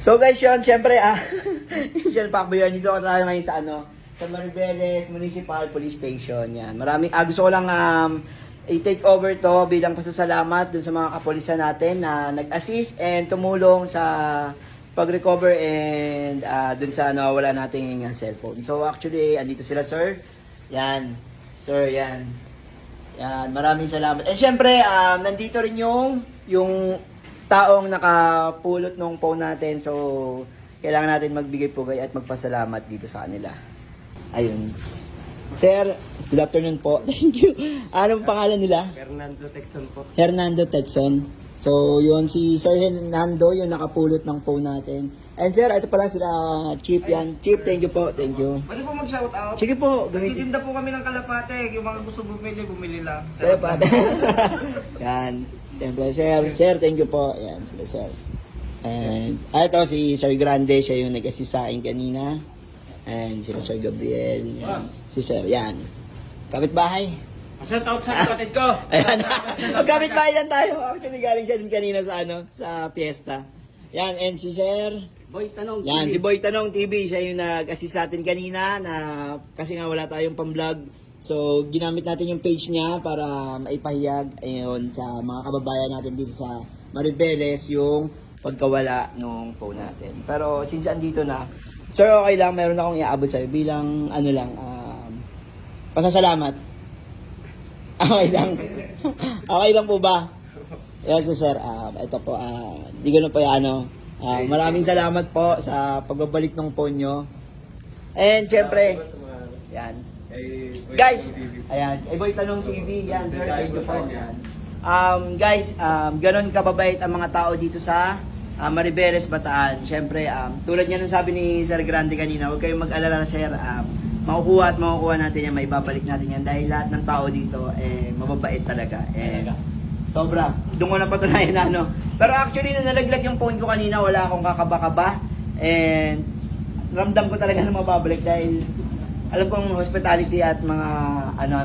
So guys, yun, syempre, ah, Michelle Pacboy, dito ako tayo ngayon sa ano, sa Maribeles Municipal Police Station. Yan. Maraming, ah, gusto ko lang um, i-take over to bilang pasasalamat dun sa mga kapulisan natin na nag-assist and tumulong sa pag-recover and ah, dun sa nawawala nating ah, cellphone. So actually, andito sila sir. Yan. Sir, yan. Yan, maraming salamat. And syempre, um, nandito rin yung, yung taong nakapulot ng phone natin. So, kailangan natin magbigay pugay at magpasalamat dito sa kanila. Ayun. Sir, good afternoon po. Thank you. Anong pangalan nila? Fernando Texon po. Hernando Texon. So, yun si Sir Hernando, yung nakapulot ng phone natin. And sir, ito pala sila Chief yan. Chief, thank you po. Thank you. Pwede po mag-shout out? Sige po, gamitin. Po kami ng kalapate. Yung mga gusto bumili, bumili lang. Pata. Yan. Siyempre, sir. Sir, thank you po. Yan, sila sir. And, ah, ito si Sir Grande, siya yung nag-assist sa akin kanina. And sila Sir Gabriel. Yan. Si Sir, yan. Kapit-bahay. Shout out sa kapatid ko. Ayan. Magkapit bahay lang tayo. Actually, galing siya din kanina sa ano, sa piyesta. Yan, and si Sir. Boy, tanong. Yan, si Boy Tanong TV, siya yung nag-assist sa atin kanina na kasi nga wala tayong pang-vlog. So, ginamit natin yung page niya para maipahiyag ayun, sa mga kababayan natin dito sa Maribeles yung pagkawala nung phone natin. Pero since andito na, sir, okay lang, meron akong iaabot sa'yo bilang ano lang, um, pasasalamat. Okay lang. okay lang po ba? Yes, sir. Um, ito po, ah, di na po yan, ano. Ah, maraming salamat po sa pagbabalik ng phone nyo. And syempre, yan. Guys, ayan, eh boy tanong TV, yan, sir, you po. Yan. Um, guys, um, ganun kababait ang mga tao dito sa ah, Maribeles, Bataan. Syempre, um, tulad nga nung sabi ni Sir Grande kanina, huwag kayong mag-alala, sir. Um, makukuha at makukuha natin yan, maibabalik natin yan dahil lahat ng tao dito, eh, mababait talaga. Eh, Sobra. Doon ko na patunayan na ano. Pero actually, nung nalaglag yung phone ko kanina, wala akong kakaba-kaba. And ramdam ko talaga na mababalik dahil alam kong hospitality at mga ano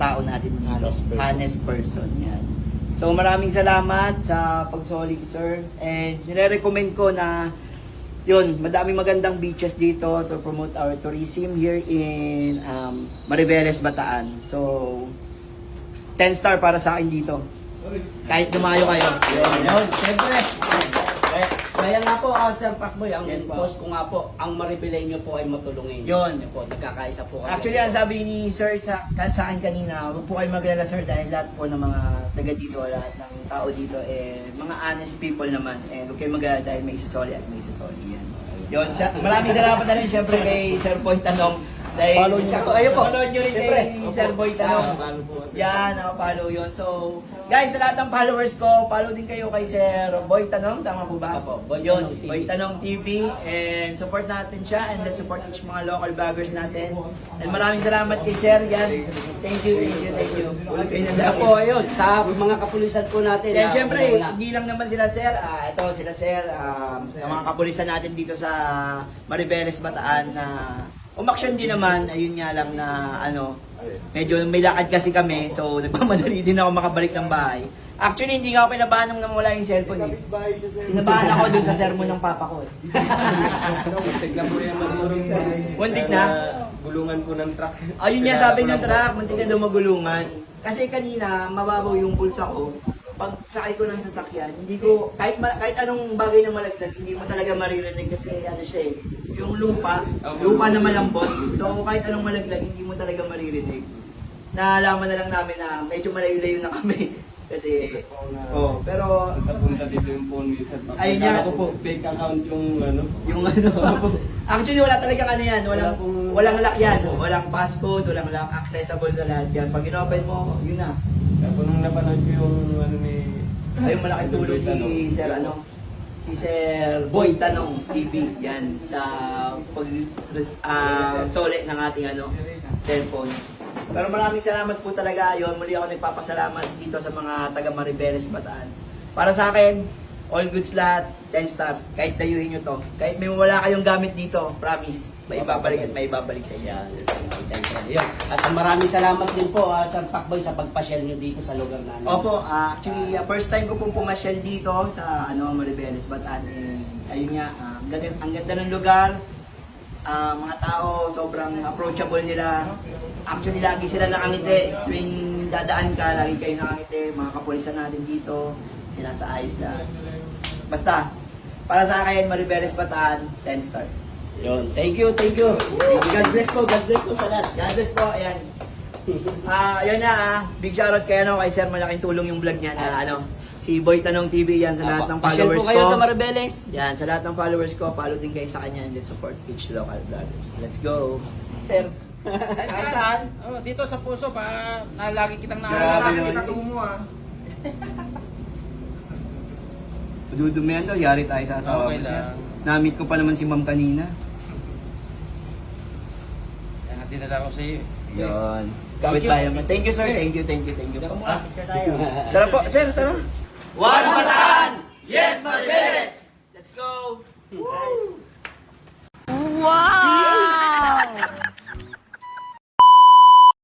tao natin mga honest person. honest person yan. So maraming salamat sa pagsoli sir and nire-recommend ko na yun, madaming magandang beaches dito to promote our tourism here in um, Maribeles, Bataan. So 10 star para sa akin dito. Kahit dumayo kayo. Yun, siyempre. Kaya, kaya nga po, uh, Sir Pacboy, ang Yes, po. post ko nga po, ang maribelay nyo po ay matulungin. Yun. Yun po, nagkakaisa po kami. Actually, ang sabi ni Sir sa, sa akin kanina, huwag po kayo maglala Sir dahil lahat po ng mga taga dito, lahat ng tao dito, eh, mga honest people naman. Eh, huwag kayo maglala dahil may isasoli at may isasoli yan. Yun, siya, maraming salamat na rin syempre kay Sir Boy Tanong. Dahil, Follow niyo po. Kayo po. Follow nyo rin Siyempre. kay Sir Boy Tanong. Yan, nakapollow yun. So, guys, sa lahat ng followers ko, follow din kayo kay Sir Boy Tanong. Tama po ba? Apo, Boy yun, Tanong TV. Boy Tanong TV. And support natin siya and let's support each mga local vloggers natin. And maraming salamat kay Sir. Yan. Thank you, thank you, thank you. Huwag kayo Kaya nandang po, ayun, sa mga kapulisan po natin. Kaya ah, syempre, una-una. hindi lang naman sila sir, ah, ito sila sir, um, ang mga kapulisan natin dito sa Maribeles, Bataan na umaksyon din naman, ayun nga lang na ano, medyo may lakad kasi kami, so nagmamadali din ako makabalik ng bahay. Actually, hindi nga ako pinabahan nung nawala yung cellphone eh. Pinabahan ako dun sa sermon ng papa ko eh. Tignan mo yan magulong sa... Muntik na? Gulungan po ng truck. Ayun nga sabi ng truck, muntik na daw magulungan. Kasi kanina, mababaw yung pulsa ko. Pag sakay ko ng sasakyan, hindi ko, kahit, ma- kahit anong bagay na malagdag, hindi mo talaga maririnig kasi ano siya eh, yung lupa, lupa na malambot. So kahit anong malaglag, hindi mo talaga maririnig. Naalaman na lang namin na medyo malayo-layo na kami. Kasi, oh, pero Napunta dito yung phone ni Sir Pac. Ayun nga. Akala ko po, fake account yung ano. yung ano, actually wala talaga ano yan, walang, Wala pong- walang lock yan, walang passcode, walang lock, accessible na lahat yan. Pag inopen mo, yun na. Tapos nung napanood ko yung ano ni... Ay, malaking tulong si Sir ano, si Sir Boy Tanong TV yan sa pag ah, sole ng ating ano cellphone. Pero maraming salamat po talaga. Yun, muli ako nagpapasalamat dito sa mga taga Maribeles Bataan. Para sa akin, all goods lahat, 10 star. Kahit dayuhin nyo to. Kahit may wala kayong gamit dito, promise, may ibabalik at may ibabalik sa inyo. Yan, siyempre. Yun. At maraming salamat din po, ah, Sir Pacboy, sa pagpasyal nyo dito sa lugar namin. Opo, ah, actually, ah, first time ko pong pumasyal dito sa ano Maribeles, Bataan. Eh, ayun nga, ah, ganda, ang ganda ng lugar. Ah, mga tao, sobrang approachable nila. Actually, lagi sila nakangiti. Tuwing dadaan ka, lagi kayo nakangiti. Mga kapulisan natin dito, sinasaayos lahat. Basta, para sa akin, Maribeles Bataan, 10 star. Yun. Thank you, thank you. God bless po, God bless po sa lahat. God bless po, ayan. Ah, yun na ah. Big shoutout kay ano, kay Sir, malaking tulong yung vlog niya na ano, si Boy Tanong TV yan sa lahat ng Pasyal followers po kayo ko. sa Maribeles. Yan, sa lahat ng followers ko, follow din kayo sa kanya and let's support each local vloggers. Let's go. Sir, saan? Oh, dito sa puso pa, na lagi kitang Grabe naalala. naman. Itatungo mo ah. Dudumihan daw, yari tayo sa asawa Okay ko, sir. lang. Na-meet ko pa naman si ma'am kanina. Yan ang dinala ko sa iyo. Yun. Thank Kawit you. tayo. Thank you, sir. Thank you, thank you, thank you. Pizza tayo. Tara po, sir, tara. One Bataan! Yes, Maribeles! Let's go! Woo! Wow!